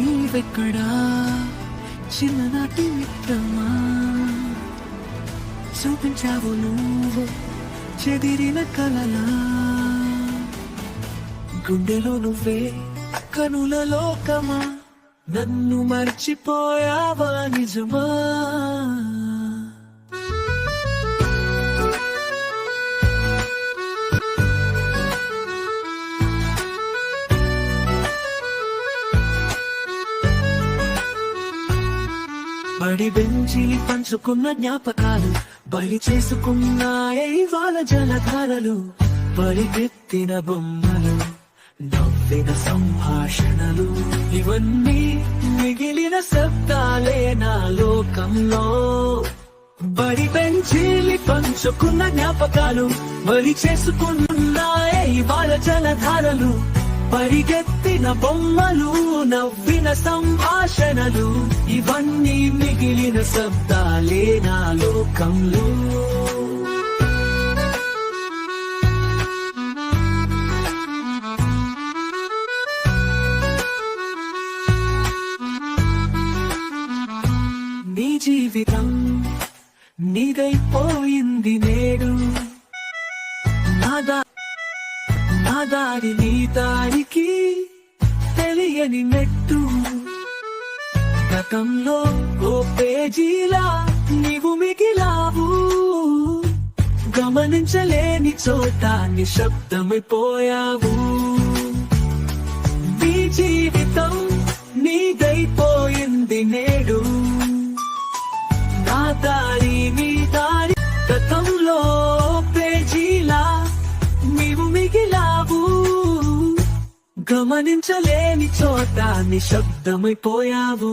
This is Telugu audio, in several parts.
నీవెక్కడా? చిన్ననాటి మిత్రమా? చూపించావు నువ్వు చెదిరిన కలలా? గుండెలో నువ్వే కనుల లోకమా? నన్ను మర్చిపోయావా నిజమా? బడి బెంచి పంచుకున్న జ్ఞాపకాలు బలి చేసుకున్నాయే ఇవాళ జలధారలు పరిగెత్తిన బొమ్మలు నవ్విన సంభాషణలు. ఇవన్నీ మిగిలిన శబ్దాలే నా లోకంలో. బడి బెంచీలి పంచుకున్న జ్ఞాపకాలు బలి చేసుకున్నాయే వాళ్ళ జలధారలు. పరిగెత్తిన బొమ్మలు నవ్విన సంభాషణలు ఇవన్నీ మిగిలిన శబ్దాలే నా లోకంలో. నీ జీవితం నీదైపోయింది నేడు. నాదా దారి నీ దారికి తెలియని మెట్టు గతంలో ఓ పేజీలా నీవు మిగిలావు. గమనించలేని చోట నిశ్శబ్దమైపోయావు గమనించలేని చోట నిశ్శబ్దమైపోయావు.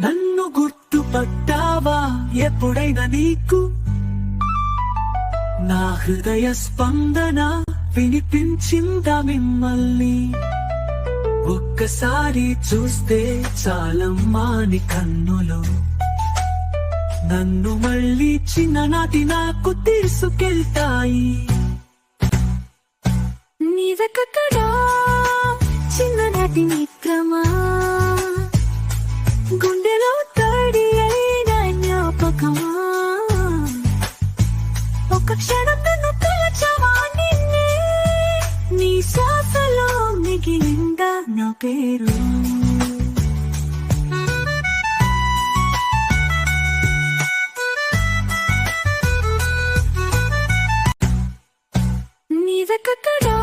నన్ను గుర్తుపట్టావా ఎప్పుడైనా నీకు? నా హృదయ స్పందన వినిపించిందా మిమ్మల్ని? ఒక్కసారి చూస్తే చాలమ్మాని కన్నులు. నన్ను మళ్ళీ చిన్ననాటి నాకు తీసుకెళ్తాయి. నీవెక్కడా చిన్ననాటి నీ పేరు నీవెక్కడా?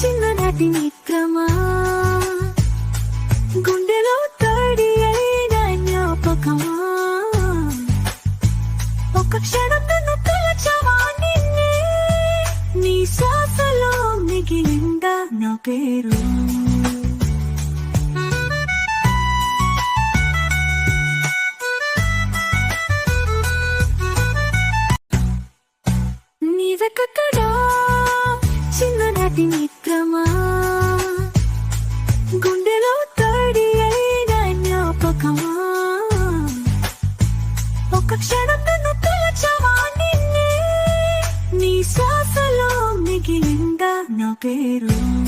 చిన్ననాటి నిక్రమా గుండెలో తడి అయిన జ్ఞాపకమా? ఒక క్షణం నన్ను తలచవా నిన్నే? నీ శ్వాసలో మిగిలిందా నా పేరు? చిన్ననాటి మిత్రమా? గుండెలో తడి అయిన జ్ఞాపకమా? ఒక క్షణం నన్ను తలచవా నిన్నే? నీ శ్వాసలో మిగిలిందా నా పేరు?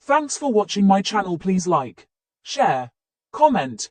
Thanks for watching my channel please like, share, comment,